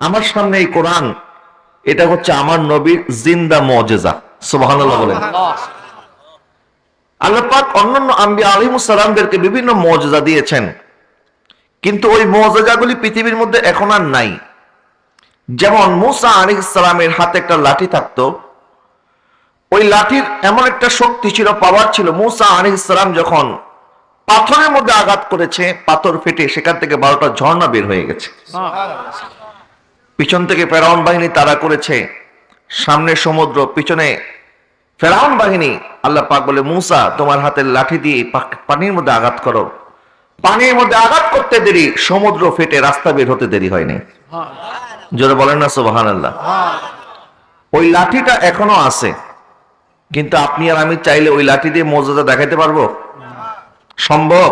আমার সামনে এই কোরআন এটা হচ্ছে আমার নবীর জিন্দা মজেজা। সুবহানাল্লাহ বলেন। আল্লাহ পাক অন্যান্য আম্বি আলিমুসালামদেরকে বিভিন্ন মজেজা দিয়েছেন। কিন্তু ওই মজেজাগুলি পৃথিবীর মধ্যে এখন আর নাই। যেমন মুসা আলী ইসলামের হাতে একটা লাঠি থাকতো। ওই লাঠির এমন একটা শক্তি ছিল পাওয়ার ছিল। মুসা আলী ইসলাম যখন পাথরের মধ্যে আঘাত করেছে পাথর ফেটে সেখান থেকে বারোটা ঝর্ণা বের হয়ে গেছে। পিছন থেকে ফেরাউন বাহিনী তারা করেছে। সামনে সমুদ্র, পিছনে ফেরাউন বাহিনী। আল্লাহ পাক বলে, মুসা, তোমার হাতের লাঠি দিয়ে পানির মধ্যে আঘাত করো। পানির মধ্যে আঘাত করতে দেরি, সমুদ্র ফেটে রাস্তা বের হতে দেরি হয়নি। জোরে বলেন না সুবাহান আল্লাহ ওই লাঠিটা এখনও আছে, কিন্তু আপনি আর আমি চাইলে ওই লাঠি দিয়ে মর্যাদা দেখাতে পারব? সম্ভব?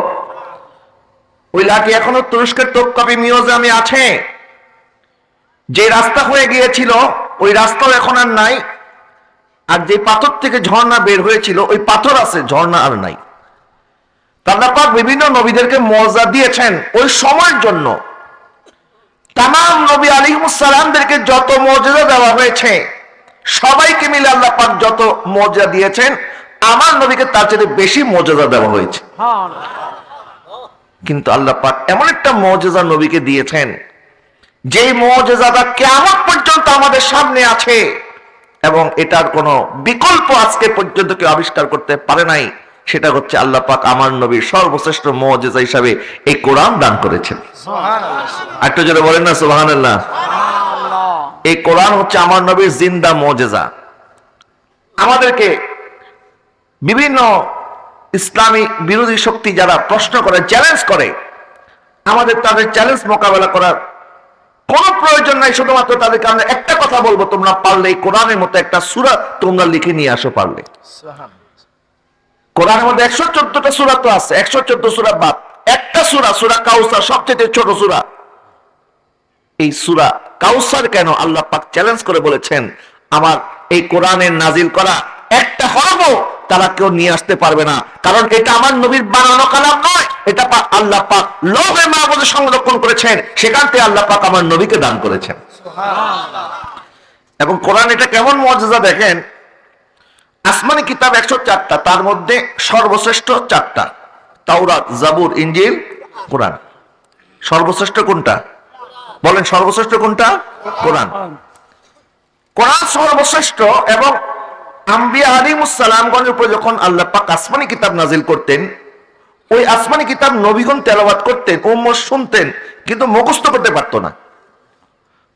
ওই লাঠি এখনও তুরস্কের তোপকাপি মিউজিয়ামে আছে। যে রাস্তা হয়ে গিয়েছিল ওই রাস্তাও এখন আর নাই। আর যে পাথর থেকে ঝর্ণা বের হয়েছিল ওই পাথর আছে ঝর্ণা আর নাই। পাক বিভিন্ন নবীদেরকে মর্যাদা দিয়েছেন ওই সময়ের জন্য। তাম নবী আলিমুসালামদেরকে যত মর্যাদা দেওয়া হয়েছে সবাইকে মিলে আল্লাহ পাক যত মর্যাদা দিয়েছেন আমার নবীকে তার চেয়ে বেশি মর্যাদা দেওয়া হয়েছে। কিন্তু আল্লাহ পাক এমন একটা মর্যাদা নবীকে দিয়েছেন যে মর্যাদাটা কেমন পর্যন্ত আমাদের সামনে আছে এবং এটার কোনো বিকল্প আজকে পর্যন্ত কেউ আবিষ্কার করতে পারে নাই সেটা হচ্ছে আল্লাহ পাক আমার নবীর সর্বশ্রেষ্ঠ মর্যাদা হিসাবে এই কোরআন দান করেছেন। একটু জোরে বলেন না সুবাহান এই কোরআন হচ্ছে আমার নবীর জিন্দা মজেজা। আমাদেরকে বিভিন্ন ইসলামী বিরোধী শক্তি যারা প্রশ্ন করে চ্যালেঞ্জ করে আমাদের তাদের চ্যালেঞ্জ মোকাবেলা করার কোন প্রয়োজন নাই শুধুমাত্র তাদেরকে আমরা একটা কথা বলব তোমরা পারলে এই কোরআনের মতো একটা সুরা তোমরা লিখে নিয়ে আসো পারলে। কোরআনের মধ্যে একশো চোদ্দটা সুরা তো আছে একশো চোদ্দ সুরা বাদ। একটা সুরা সুরা কাউসার সবচেয়ে ছোট সুরা। এই সুরা কাউসার কেন আল্লাহ পাক চ্যালেঞ্জ করে বলেছেন আমার এই কোরআনের নাজিল করা একটা হরফ তারা কেউ নিয়ে আসতে পারবে না। কারণ এটা আমার নবীর বানানো কালাম। এটা পাক আল্লাহ পাক লোভে মাহবুদে সংরক্ষণ করেছেন। সেখান থেকে আল্লাহ পাক আমার নবীকে দান করেছেন। এবং কোরআন এটা কেমন মর্যাদা দেখেন? আসমানি কিতাব একশো চারটা তার মধ্যে সর্বশ্রেষ্ঠ চারটা। তাওরাত জাবুর ইঞ্জিল কোরআন। সর্বশ্রেষ্ঠ কোনটা? বলেন সর্বশ্রেষ্ঠ কোনটা? কোরআন। কোরআন সর্বশ্রেষ্ঠ এবং আম্বিয়া আলিমুসালামগণের উপর যখন আল্লাহ পাক আসমানি কিতাব নাজিল করতেন ওই আসমানি কিতাব নবীগণ তেলাওয়াত করতেন উম্মত শুনতেন কিন্তু মুখস্থ করতে পারতো না।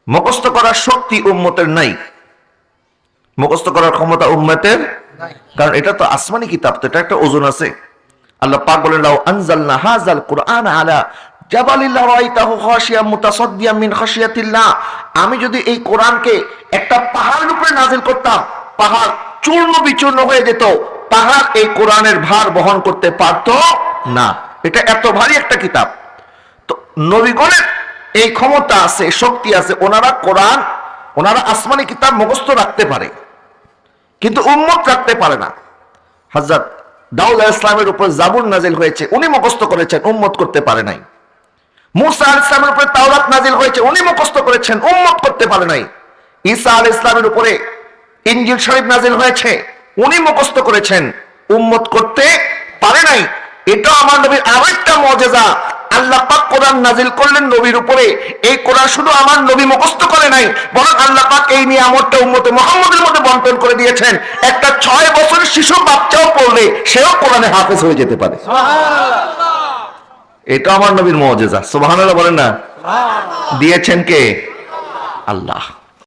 মুখস্থ করার শক্তি উম্মতের নাই। মুখস্থ করার ক্ষমতা উম্মতের কারণ এটা তো আসমানি কিতাব তো এটা একটা ওজন আছে। আল্লাহ পাক বলেন লাউ আনজালনা হাযাল কুরআন আলা জাবালিল রাআইতাহু খাশিয়াম মুতাসাদ্দিয়াম মিন খাশিয়াতিল্লাহ। আমি যদি এই কোরআনকে একটা পাহাড়ের উপরে নাজিল করতাম পাহাড় চূর্ণ বিচূর্ণ হয়ে যেত পাহাড় এই কোরআনের ভার বহন করতে পারত না, এটা এত ভারী একটা কিতাব। তো নবীগণের এই ক্ষমতা আছে শক্তি আছে, ওনারা কোরআন, ওনারা আসমানি কিতাব মুখস্থ রাখতে পারে, কিন্তু উম্মত রাখতে পারে না। হজরত আলাইহিস ইসলামের উপর জাবুর নাজিল হয়েছে, উনি মুখস্থ করেছেন, উম্মত করতে পারে নাই। মুসা আল ইসলামের উপরে তাওরাত নাজিল হয়েছে, উনি মুখস্থ করেছেন, উম্মত করতে পারে নাই। ঈসা আল ইসলামের উপরে ইঞ্জিল শরীফ নাজিল হয়েছে, উনি মুখস্থ করেছেন, উম্মত করতে পারে নাই। এটা আমার নবীর আরেকটা মজেজা। আল্লাহ পাক কোরআন নাজিল করলেন নবীর উপরে। এই কোরআন শুধু আমার নবী মুখস্থ করে নাই বরং আল্লাহ পাক এই নিয়ামতটা উম্মতে মুহাম্মদের মধ্যে বন্টন করে দিয়েছেন। একটা ছয় বছরের শিশু বাচ্চাও পড়লে সেও কোরআনে হাফেজ হয়ে যেতে পারে। এটা আমার নবীর মজেজা। সুবহানাল্লাহ বলেন না। দিয়েছেন কে? আল্লাহ।